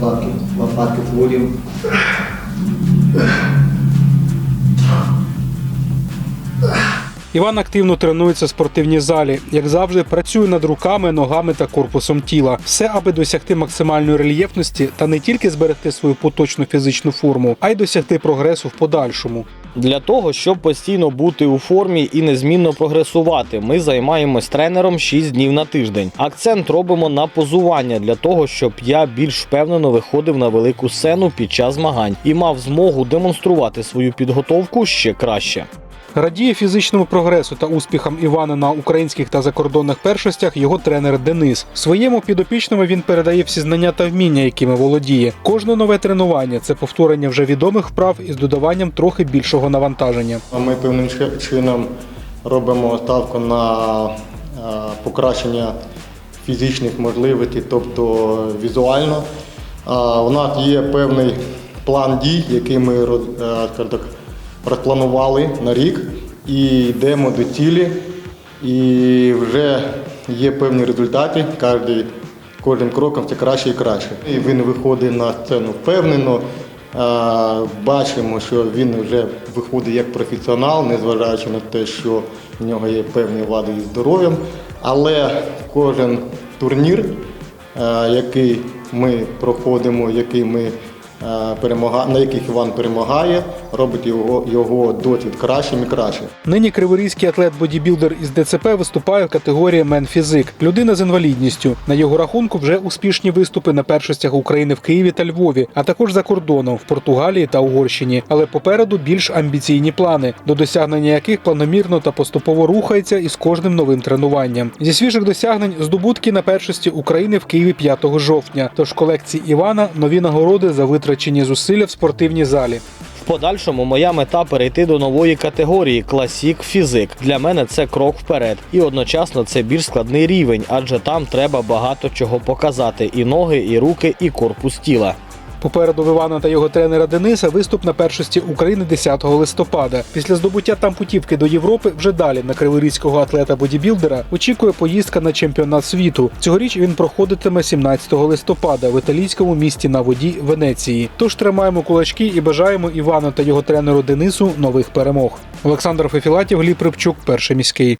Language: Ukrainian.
лопатки, лопатки творів. Іван активно тренується в спортивній залі. Як завжди, працює над руками, ногами та корпусом тіла. Все, аби досягти максимальної рельєфності та не тільки зберегти свою поточну фізичну форму, а й досягти прогресу в подальшому. Для того, щоб постійно бути у формі і незмінно прогресувати, ми займаємось тренером 6 днів на тиждень. Акцент робимо на позування для того, щоб я більш впевнено виходив на велику сцену під час змагань і мав змогу демонструвати свою підготовку ще краще. Радіє фізичному прогресу та успіхам Івана на українських та закордонних першостях його тренер Денис. Своєму підопічному він передає всі знання та вміння, якими володіє. Кожне нове тренування це повторення вже відомих вправ із додаванням трохи більшого навантаження. Ми певним чином робимо ставку на е, покращення фізичних можливостей, тобто візуально. У нас є певний план дій, який ми е, так, розпланували на рік і йдемо до цілі. І вже є певні результати. Кожен, кожним кроком це краще і краще. І він виходить на сцену впевнено. Бачимо, що він вже виходить як професіонал, незважаючи на те, що в нього є певні вади із здоров'ям. Але кожен турнір, який ми проходимо, який ми. На яких Іван перемагає, робить його, його досвід кращим і кращим. Нині криворізький атлет-бодібілдер із ДЦП виступає в категорії мен-фізик. Людина з інвалідністю. На його рахунку вже успішні виступи на першостях України в Києві та Львові, а також за кордоном в Португалії та Угорщині. Але попереду більш амбіційні плани, до досягнення яких планомірно та поступово рухається із кожним новим тренуванням. Зі свіжих досягнень здобутки на першості України в Києві 5 жовтня. Тож колекції Івана нові нагороди за витрачені зусилля в спортивній залі. В подальшому моя мета перейти до нової категорії класік фізик. Для мене це крок вперед, і одночасно це більш складний рівень, адже там треба багато чого показати: і ноги, і руки, і корпус тіла. Попереду в Івана та його тренера Дениса виступ на першості України 10 листопада. Після здобуття там путівки до Європи вже далі на криворізького атлета-бодібілдера очікує поїздка на чемпіонат світу. Цьогоріч він проходитиме 17 листопада в італійському місті на воді Венеції. Тож тримаємо кулачки і бажаємо Івану та його тренеру Денису нових перемог. Олександр Фефілатів, Гліб Рибчук, перший міський.